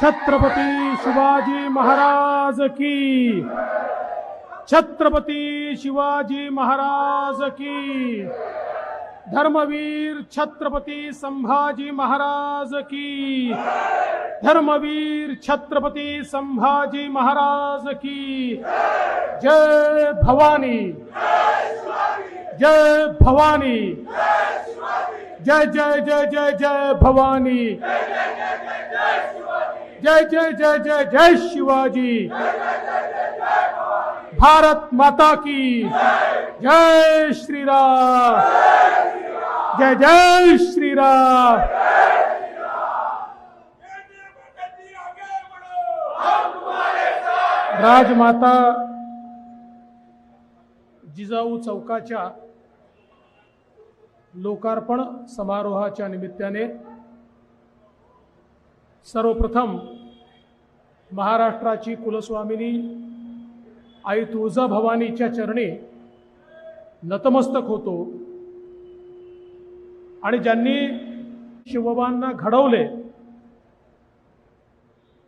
छत्रपती शिवाजी महाराज की। छत्रपती शिवाजी महाराज की। धर्मवीर छत्रपती संभाजी महाराज की। धर्मवीर छत्रपती संभाजी महाराज की। जय भवानी। जय भवानी। जय जय जय जय जय भवानी। जय जय जय जय जय शिवाजी। भारत माता की जय श्री राम जय जय श्री राम राजमाता जिजाऊ चौकाच्या लोकार्पण समारोहाच्या निमित्ताने सर्वप्रथम महाराष्ट्राची कुलस्वामिनी आई तुळजाभवानीच्या चरणी नतमस्तक होतो. आणि ज्यांनी शिवबांना घडवले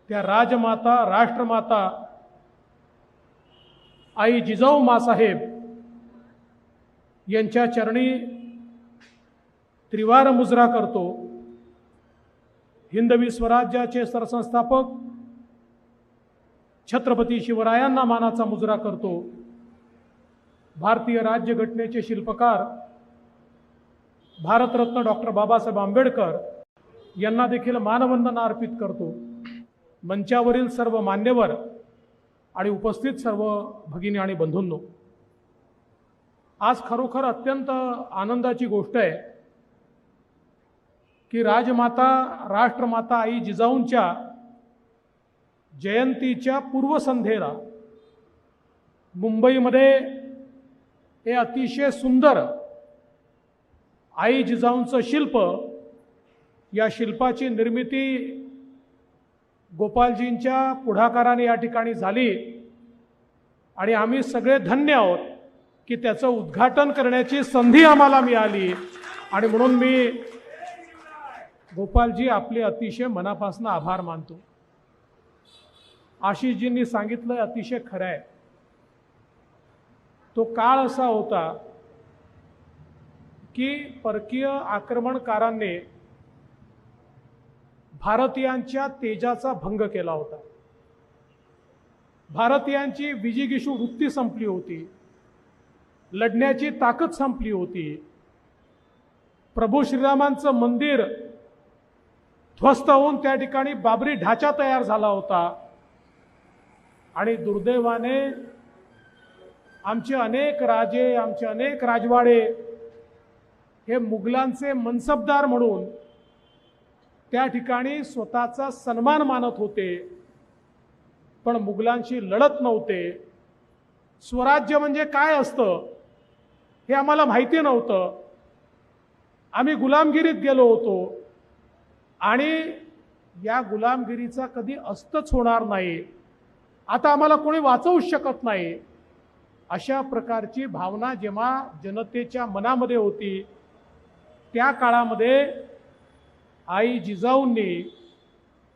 त्या राजमाता राष्ट्रमाता आई जिजाऊ मासाहेब यांच्या चरणी त्रिवार मुजरा करतो. हिंदवी स्वराज्याचे सरसंस्थापक छत्रपती शिवरायांना मानाचा मुजरा करतो. भारतीय राज्यघटनेचे शिल्पकार भारतरत्न डॉक्टर बाबासाहेब आंबेडकर यांना देखील मानवंदना अर्पित करतो. मंचावरील सर्व मान्यवर आणि उपस्थित सर्व भगिनी आणि बंधूंनो आज खरोखर अत्यंत आनंदाची गोष्ट आहे. की राजमाता राष्ट्रमाता आई जिजाऊंच्या जयंतीच्या पूर्वसंध्येला मुंबईमध्ये हे अतिशय सुंदर आई जिजाऊंचं शिल्प या शिल्पाची निर्मिती गोपालजींच्या पुढाकाराने या ठिकाणी झाली. आणि आम्ही सगळे धन्य आहोत की त्याचं उद्घाटन करण्याची संधी आम्हाला मिळाली. आणि म्हणून मी गोपालजी आपले अतिशय मनापासून आभार मानतो. आशिषजींनी सांगितलं अतिशय खरं आहे तो काळ असा होता की परकीय आक्रमणकारांनी भारतीयांच्या तेजाचा भंग केला होता. भारतीयांची विजिगिशू वृत्ती संपली होती. लढण्याची ताकद संपली होती. प्रभू श्रीरामांचं मंदिर ध्वस्त होऊन त्या ठिकाणी बाबरी ढाचा तयार झाला होता. आणि दुर्दैवाने आमचे अनेक राजे आमचे अनेक राजवाडे हे मुघलांचे मनसबदार म्हणून त्या ठिकाणी स्वतःचा सन्मान मानत होते. पण मुघलांशी लढत नव्हते. स्वराज्य म्हणजे काय असतं हे आम्हाला माहिती नव्हतं. आम्ही गुलामगिरीत गेलो होतो. आणि या गुलामगिरीचा कधी अस्तच होणार नाही. आता आम्हाला कोणी वाचवूच शकत नाही. अशा प्रकारची भावना जेव्हा जनतेच्या मनामध्ये होती त्या काळामध्ये आई जिजाऊंनी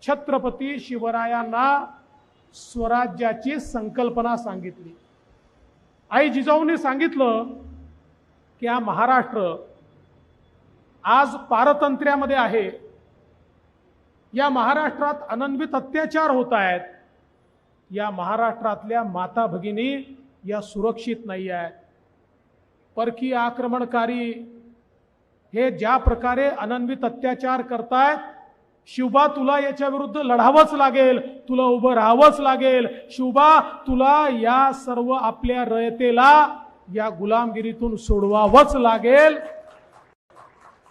छत्रपती शिवरायांना स्वराज्याची संकल्पना सांगितली. आई जिजाऊंनी सांगितलं की हा महाराष्ट्र आज पारतंत्र्यामध्ये आहे. या महाराष्ट्रात अनन्वित अत्याचार होत आहेत. या महाराष्ट्रातल्या माता भगिनी या सुरक्षित नाही आहेत. परकीय आक्रमणकारी हे ज्या प्रकारे अनन्वित अत्याचार करतायत शिवबा तुला याच्या विरुद्ध लढावंच लागेल तुला उभं राहावंच लागेल. शिवबा तुला या सर्व आपल्या रयतेला या गुलामगिरीतून सोडवावंच लागेल.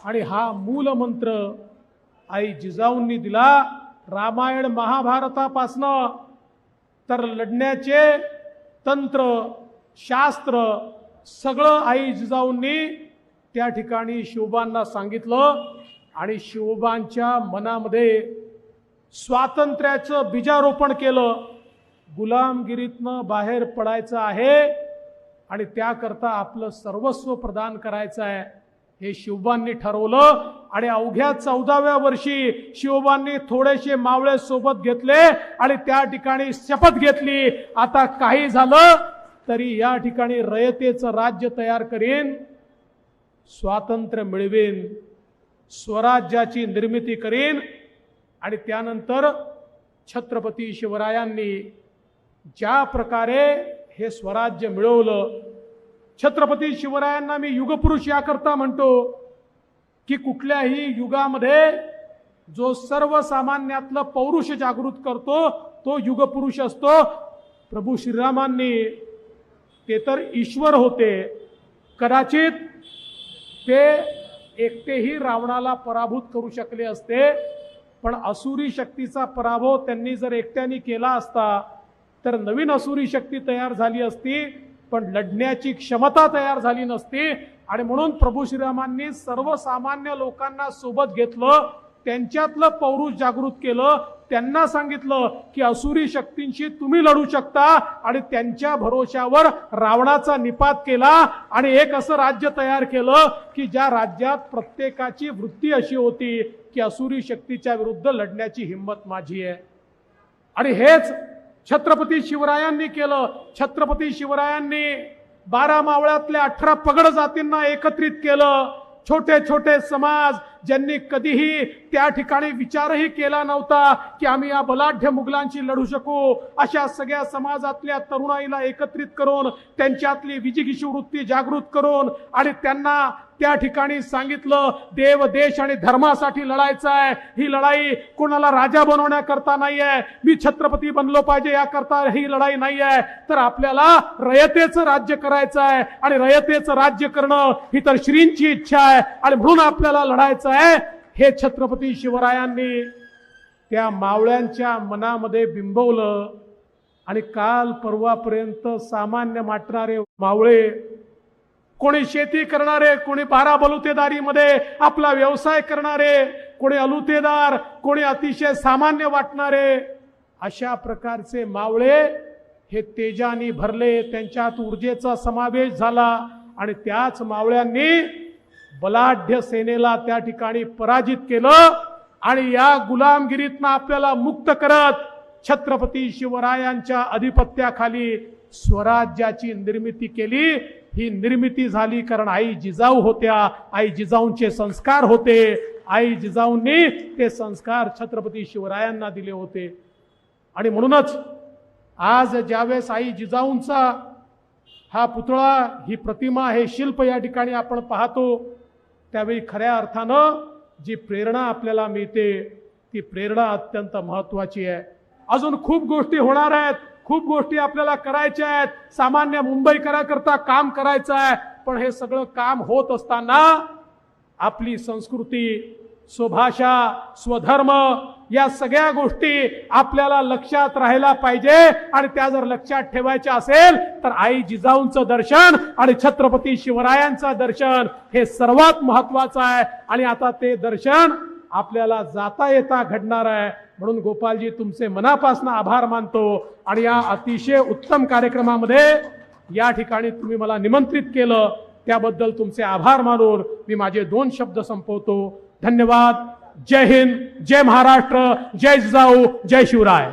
आणि हा मूलमंत्र आई जिजाऊंनी दिला रामायण महाभारतापासनं. तर लढण्याचे तंत्र शास्त्र सगळं आई जिजाऊंनी त्या ठिकाणी शिवबांना सांगितलं आणि शिवबांच्या मनामध्ये स्वातंत्र्याचं बीजारोपण केलं. गुलामगिरीतनं बाहेर पडायचं आहे आणि त्याकरता आपलं सर्वस्व प्रदान करायचं आहे. हे शिवबांनी ठरवलं आणि अवघ्या चौदाव्या वर्षी शिवबांनी थोडेसे मावळे सोबत घेतले आणि त्या ठिकाणी शपथ घेतली. आता काही झालं तरी या ठिकाणी रयतेचं राज्य तयार करीन स्वातंत्र्य मिळवेन स्वराज्याची निर्मिती करीन आणि त्यानंतर छत्रपती शिवरायांनी ज्या प्रकारे हे स्वराज्य मिळवलं छत्रपती शिवरायांना मी युगपुरुष याकरता म्हणतो की कुठल्याही युगामध्ये जो सर्वसामान्यातलं पौरुष जागृत करतो तो युगपुरुष असतो. प्रभू श्रीरामांनी ते तर ईश्वर होते. कदाचित ते एकटेही रावणाला पराभूत करू शकले असते पण असुरी शक्तीचा पराभव त्यांनी जर एकट्याने केला असता तर नवीन असुरी शक्ती तयार झाली असती पण लढण्याची क्षमता तयार झाली नसती. आणि म्हणून प्रभू श्रीरामांनी सर्वसामान्य लोकांना सोबत घेतलं त्यांच्यातलं पौरुष जागृत केलं त्यांना सांगितलं की असुरी शक्तींशी तुम्ही लढू शकता आणि त्यांच्या भरोशावर रावणाचा निपात केला आणि एक असं राज्य तयार केलं की ज्या राज्यात प्रत्येकाची वृत्ती अशी होती की असुरी शक्तीच्या विरुद्ध लढण्याची हिंमत माझी आहे. आणि हेच छत्रपती शिवरायांनी केलं. छत्रपती शिवरायांनी बारा मावळ्यातल्या अठरा पगड जातींना एकत्रित केलं. छोटे छोटे समाज ज्यांनी कधीही त्या ठिकाणी विचारही केला नव्हता की आम्ही या बलाढ्य मुघलांशी लढू शकू. अशा सगळ्या समाजातल्या तरुणाईला एकत्रित करून त्यांच्यातली विजिगिषू वृत्ती जागृत करून आणि त्यांना त्या ठिकाणी सांगितलं देव देश आणि धर्मासाठी लढायचं आहे. ही लढाई कोणाला राजा बनवण्याकरता नाही आहे मी छत्रपती बनलो पाहिजे याकरता ही लढाई नाही आहे तर आपल्याला रयतेचं राज्य करायचं आहे आणि रयतेचं राज्य करणं ही तर श्रींची इच्छा आहे आणि म्हणून आपल्याला लढायचं आहे. हे छत्रपती शिवरायांनी त्या मावळ्यांच्या मनामध्ये बिंबवलं आणि काल परवापर्यंत सामान्य माटणारे मावळे कोणी शेती करणारे कोणी बारा बलुतेदारीमध्ये आपला व्यवसाय करणारे कोणी अलुतेदार कोणी अतिशय सामान्य वाटणारे अशा प्रकारचे मावळे हे तेजानी भरले त्यांच्यात ऊर्जेचा समावेश झाला आणि त्याच मावळ्यांनी बलाढ्य सेनेला त्या ठिकाणी पराजित केलं आणि या गुलामगिरीतनं आपल्याला मुक्त करत छत्रपती शिवरायांच्या अधिपत्याखाली स्वराज्याची निर्मिती केली. ही निर्मिती झाली कारण आई जिजाऊ होत्या. आई जिजाऊंचे संस्कार होते. आई जिजाऊंनी ते संस्कार छत्रपती शिवरायांना दिले होते. आणि म्हणूनच आज ज्यावेळेस आई जिजाऊंचा हा पुतळा ही प्रतिमा हे शिल्प या ठिकाणी आपण पाहतो त्यावेळी खऱ्या अर्थानं जी प्रेरणा आपल्याला मिळते ती प्रेरणा अत्यंत महत्वाची आहे. अजून खूप गोष्टी होणार आहेत. खूप गोष्टी आपल्याला करायच्या आहेत. सामान्य मुंबईकराकरता काम करायचं आहे. पण हे सगळं काम होत असताना आपली संस्कृती स्वभाषा स्वधर्म या सगळ्या गोष्टी आपल्याला लक्षात राहायला पाहिजे. आणि त्या जर लक्षात ठेवायच्या असेल तर आई जिजाऊंचं दर्शन आणि छत्रपती शिवरायांचं दर्शन हे सर्वात महत्वाचं आहे. आणि आता ते दर्शन आपल्याला जाता येता घडणार आहे. म्हणून गोपालजी तुमचे मनापासून आभार मानतो आणि या अतिशय उत्तम कार्यक्रमामध्ये या ठिकाणी तुम्ही मला निमंत्रित केलं. त्याबद्दल तुमचे आभार मानून मी माझे दोन शब्द संपवतो. धन्यवाद. जय हिंद. जय महाराष्ट्र. जय जिजाऊ. जय शिवराय.